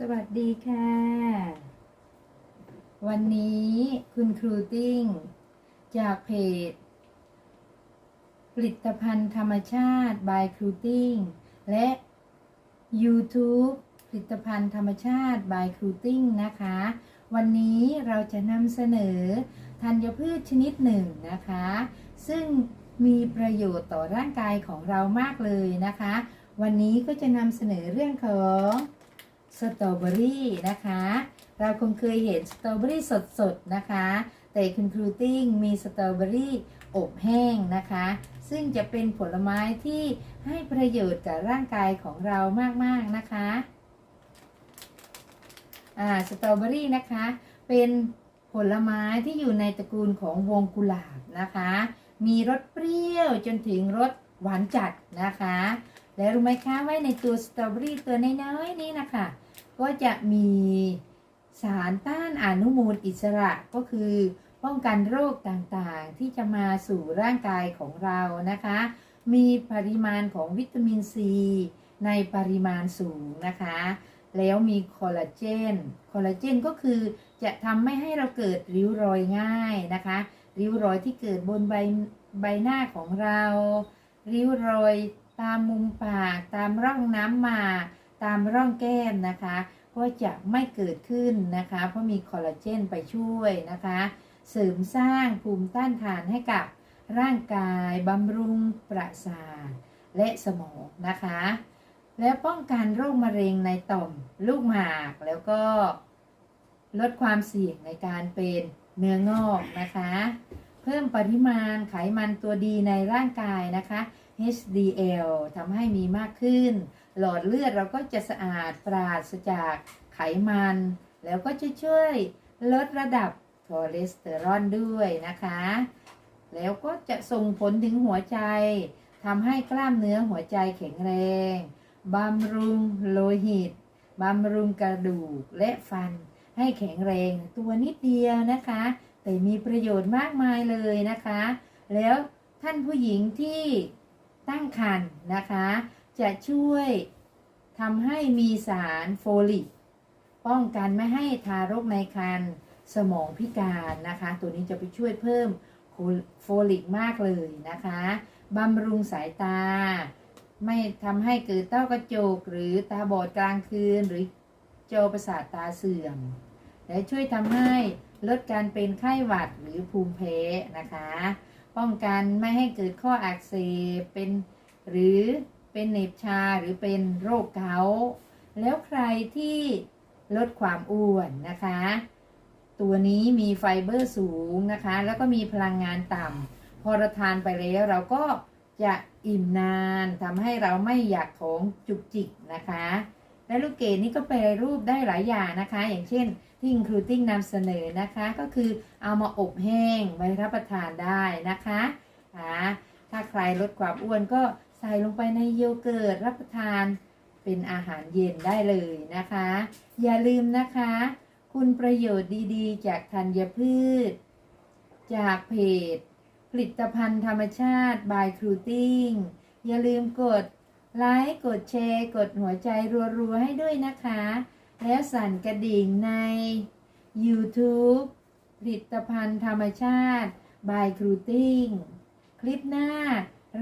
สวัสดีค่ะ วันนี้คุณครูติ้ง จากเพจ ผลิตภัณฑ์ธรรมชาติ by ครูติ้ง และ YouTube ผลิตภัณฑ์ธรรมชาติ by ครูติ้งนะคะ วันนี้เราจะนำเสนอธัญพืชชนิดหนึ่งนะคะ ซึ่งมีประโยชน์ต่อร่างกายของเรามากเลยนะคะ วันนี้ก็จะนำเสนอเรื่องของ สตรอเบอรี่นะคะ เราคงเคยเห็นสตรอเบอรี่สดๆนะคะ แต่คุณครูติ้งมีสตรอเบอรี่อบแห้งนะคะ ซึ่งจะเป็นผลไม้ที่ให้ประโยชน์กับร่างกายของเรามากๆนะคะอ่าสตรอเบอรี่นะคะ เป็นผลไม้ที่อยู่ในตระกูลของวงกุหลาบนะคะ มีรสเปรี้ยวจนถึงรสหวานจัดนะคะ แล้วรู้ไหมคะว่าในตัวสตรอเบอรี่ตัวน้อยๆนี้นะคะ ก็จะมีสารต้านอนุมูลอิสระก็คือป้องกันโรคต่างๆ ที่จะมาสู่ร่างกายของเรานะคะ มีปริมาณของวิตามินซีในปริมาณสูงนะคะ แล้วมีคอลลาเจน คอลลาเจนก็คือจะทำไม่ให้เราเกิดริ้วรอยง่ายนะคะ ริ้วรอยที่เกิดบนใบใบหน้าของเรา ริ้วรอยตามมุมปาก ตามร่องน้ำหมาก ตามร่องแก้มนะคะก็จะไม่เกิดขึ้นนะคะ เพราะมีคอลลาเจนไปช่วยนะคะ เสริมสร้างภูมิต้านทานให้กับร่างกายบำรุงประสาทและสมองนะคะ และป้องกันโรคมะเร็งในต่อมลูกหมากแล้วก็ลดความเสี่ยงในการเป็นเนื้องอกนะคะ เพิ่มปริมาณไขมันตัวดีในร่างกายนะคะ HDL ทำให้มีมากขึ้น หลอดเลือดเราก็จะสะอาดปราศจากไขมัน แล้วก็จะช่วยลดระดับคอเลสเตอรอลด้วยนะคะ แล้วก็จะส่งผลถึงหัวใจทำให้กล้ามเนื้อหัวใจแข็งแรงบำรุงโลหิตบำรุงกระดูกและฟันให้แข็งแรงตัวนิดเดียวนะคะ แต่มีประโยชน์มากมายเลยนะคะ แล้วท่านผู้หญิงที่ ตั้งครรภ์นะคะ จะช่วยทำให้มีสารโฟลิกป้องกันไม่ให้ทารกในครรภ์สมองพิการนะคะ ตัวนี้จะไปช่วยเพิ่มโฟลิกมากเลยนะคะบำรุงสายตา ไม่ทำให้เกิดต้อกระจก หรือตาบอดกลางคืนหรือจอประสาทตาเสื่อม และช่วยทำให้ลดการเป็นไข้หวัดหรือภูมิแพ้นะคะ ป้องกันไม่ให้เกิดข้ออักเสบเป็น หรือเป็นเหน็บชาหรือเป็นโรคเกาต์แล้วใครที่ลดความอ้วนนะคะ ตัวนี้มีไฟเบอร์สูงนะคะ แล้วก็มีพลังงานต่ำพอเราทานไปแล้วเราก็จะอิ่มนานทำให้เราไม่อยากท้องจุกจิกนะคะ และลูกเกดนี่ก็แปรรูปได้หลายอย่างนะคะ อย่างเช่นที่ครูติ้งนำเสนอนะคะ ก็คือเอามาอบแห้งไว้รับประทานได้นะคะถ้าใครลดความอ้วนก็ใส่ลงไปในโยเกิร์ตรับประทานเป็นอาหารเย็นได้เลยนะคะ อย่าลืมนะคะ คุณประโยชน์ดีๆ จากธัญพืช จากเพจ ผลิตภัณฑ์ธรรมชาติบายครูติ้งอย่าลืมกด ไลค์กดแชร์กดหัวใจรัวๆให้ด้วยนะคะ แล้วสั่นกระดิ่งใน YouTube ผลิตภัณฑ์ธรรมชาติ บายครูติ้ง คลิปหน้า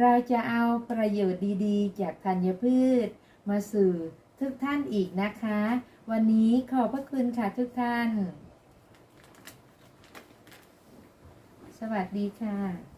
เราจะเอาประโยชน์ดีๆ จากธัญพืช มาสู่ทุกท่านอีกนะคะ วันนี้ขอบพระคุณค่ะทุกท่าน สวัสดีค่ะ